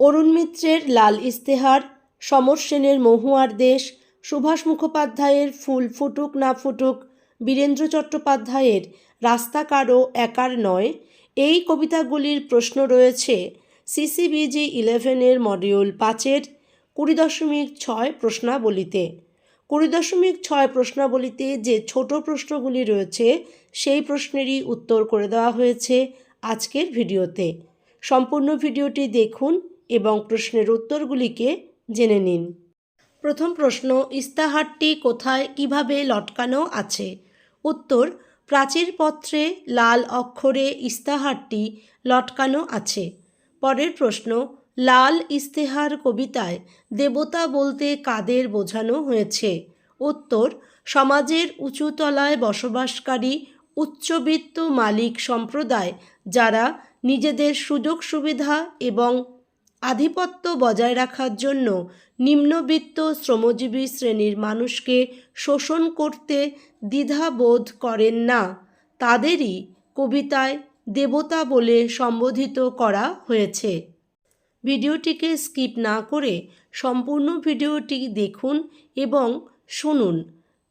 অরুণ মিত্রের লাল ইস্তেহার সমর সেনের মহুয়ার দেশ, সুভাষ মুখোপাধ্যায়ের ফুল ফুটুক না ফুটুক, বীরেন্দ্র চট্টোপাধ্যায়ের রাস্তা কারও একার নয়, এই কবিতাগুলির প্রশ্ন রয়েছে সিসিবিজি ইলেভেনের মডিউল পাঁচের কুড়ি দশমিক ছয় প্রশ্নাবলিতে। কুড়ি দশমিক ছয় প্রশ্নাবলিতে যে ছোট প্রশ্নগুলি রয়েছে, সেই প্রশ্নেরই উত্তর করে দেওয়া হয়েছে আজকের ভিডিওতে। সম্পূর্ণ ভিডিওটি দেখুন এবং প্রশ্নের উত্তরগুলিকে জেনে নিন। প্রথম প্রশ্ন, ইস্তাহারটি কোথায়, কীভাবে লটকানো আছে? উত্তর প্রাচীরপত্রে লাল অক্ষরে ইস্তাহারটি লটকানো আছে। পরের প্রশ্ন, লাল ইস্তেহার কবিতায় দেবতা বলতে কাদের বোঝানো হয়েছে? উত্তর, সমাজের উঁচুতলায় বসবাসকারী উচ্চবিত্ত মালিক সম্প্রদায় যারা নিজেদের সুযোগ সুবিধা এবং আধিপত্য বজায় রাখার জন্য নিম্নবিত্ত শ্রমজীবী শ্রেণির মানুষকে শোষণ করতে দ্বিধাবোধ করেন না। তাদেরই কবিতায় দেবতা বলে সম্বোধিত করা হয়েছে। ভিডিওটিকে স্কিপ না করে সম্পূর্ণ ভিডিওটি দেখুন এবং শুনুন।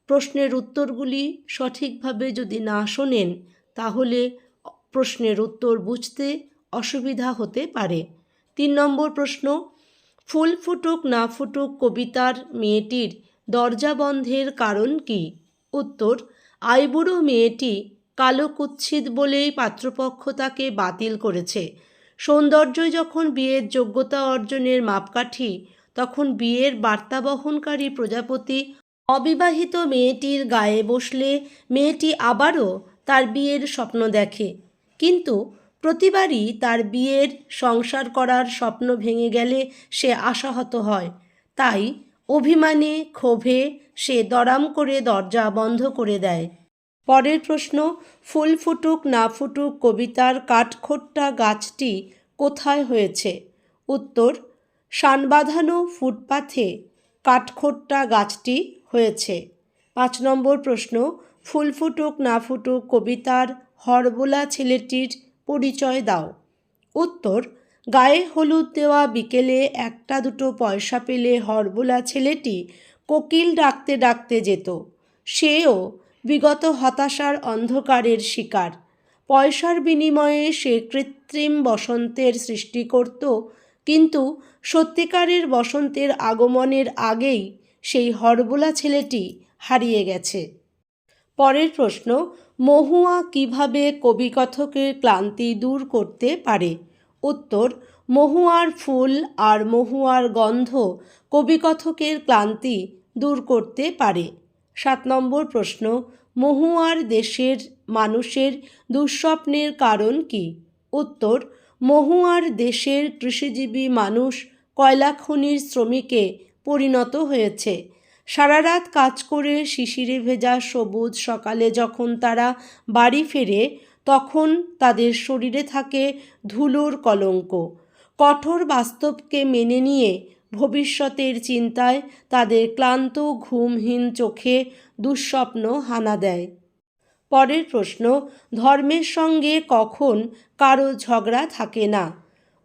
প্রশ্নের উত্তরগুলি সঠিকভাবে যদি না শোনেন, তাহলে প্রশ্নের উত্তর বুঝতে অসুবিধা হতে পারে। তিন নম্বর প্রশ্ন, ফুল ফুটুক না ফুটুক কবিতার মেয়েটির দরজা বন্ধের কারণ কি? উত্তর, আইবুড়ো মেয়েটি কালো কুচ্ছিত বলেই পাত্রপক্ষ তাকে বাতিল করেছে। সৌন্দর্য যখন বিয়ের যোগ্যতা অর্জনের মাপকাঠি, তখন বিয়ের বার্তা বহনকারী প্রজাপতি অবিবাহিত মেয়েটির গায়ে বসলে মেয়েটি আবারও তার বিয়ের স্বপ্ন দেখে। কিন্তু প্রতিবারই তার বিয়ের সংসার করার স্বপ্ন ভেঙে গেলে সে আশাহত হয়। তাই অভিমানে, ক্ষোভে সে দরাম করে দরজা বন্ধ করে দেয়। পরের প্রশ্ন, ফুল ফুটুক না ফুটুক কবিতার কাঠখোট্টা গাছটি কোথায় হয়েছে? উত্তর, শানবাঁধানো ফুটপাথে কাঠখোট্টা গাছটি হয়েছে। পাঁচ নম্বর প্রশ্ন, ফুল ফুটুক না ফুটুক কবিতার হরবোলা ছেলেটির পরিচয় দাও। উত্তর, গায়ে হলুদ দেওয়া বিকেলে একটা দুটো পয়সা পেলে হরবোলা ছেলেটি কোকিল ডাকতে ডাকতে যেত। সেও বিগত হতাশার অন্ধকারের শিকার। পয়সার বিনিময়ে সে কৃত্রিম বসন্তের সৃষ্টি করত, কিন্তু সত্যিকারের বসন্তের আগমনের আগেই সেই হরবোলা ছেলেটি হারিয়ে গেছে। পরের প্রশ্ন মহুয়া কীভাবে কবিকথকের ক্লান্তি দূর করতে পারে? উত্তর, মহুয়ার ফুল আর মহুয়ার গন্ধ কবিকথকের ক্লান্তি দূর করতে পারে। সাত নম্বর প্রশ্ন, মহুয়ার দেশের মানুষের দুঃস্বপ্নের কারণ কি? উত্তর, মহুয়ার দেশের কৃষিজীবী মানুষ কয়লা খনির শ্রমিকে পরিণত হয়েছে। সারা রাত কাজ করে শিশিরে ভেজা সবুজ সকালে যখন তারা বাড়ি ফেরে, তখন তাদের শরীরে থাকে ধুলোর কলঙ্ক। কঠোর বাস্তবকে মেনে নিয়ে ভবিষ্যতের চিন্তায় তাদের ক্লান্ত, ঘুমহীন চোখে দুঃস্বপ্ন হানা দেয়। পরের প্রশ্ন, ধর্মের সঙ্গে কখন কারও ঝগড়া থাকে না?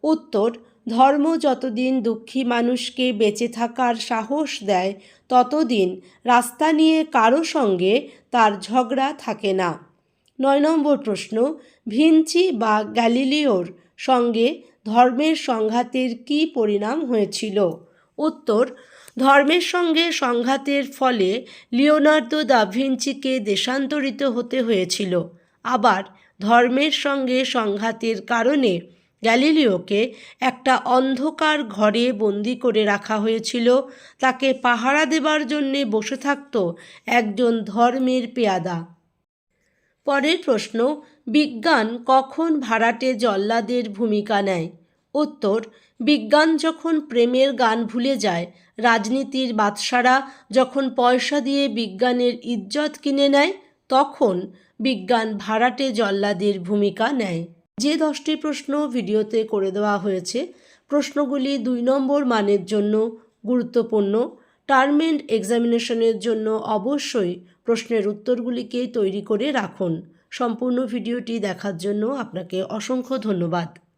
উত্তর ধর্ম যতদিন দুঃখী মানুষকে বেঁচে থাকার সাহস দেয়, ততদিন রাস্তা নিয়ে কারও সঙ্গে তার ঝগড়া থাকে না। নয় নম্বর প্রশ্ন, ভিঞ্চি বা গ্যালিলিওর সঙ্গে ধর্মের সংঘাতের কী পরিণাম হয়েছিল? উত্তর, ধর্মের সঙ্গে সংঘাতের ফলে লিওনার্দো দা ভিঞ্চিকে দেশান্তরিত হতে হয়েছিল। আবার, ধর্মের সঙ্গে সংঘাতের কারণে গ্যালিলিওকে একটা অন্ধকার ঘরে বন্দি করে রাখা হয়েছিল। তাকে পাহারা দেবার জন্যে বসে থাকত একজন ধর্মের পেয়াদা। পরের প্রশ্ন, বিজ্ঞান কখন ভাড়াটে জল্লাদের ভূমিকা নেয়? উত্তর, বিজ্ঞান যখন প্রেমের গান ভুলে যায়, রাজনীতির বাদশারা যখন পয়সা দিয়ে বিজ্ঞানের ইজ্জত কিনে নেয়, তখন বিজ্ঞান ভাড়াটে জল্লাদের ভূমিকা নেয়। যে দশটি প্রশ্ন ভিডিওতে করে দেওয়া হয়েছে, প্রশ্নগুলি দুই নম্বর মানের জন্য গুরুত্বপূর্ণ। টার্ম এন্ড এক্সামিনেশনের জন্য অবশ্যই প্রশ্নের উত্তরগুলিকে তৈরি করে রাখুন। সম্পূর্ণ ভিডিওটি দেখার জন্য আপনাকে অসংখ্য ধন্যবাদ।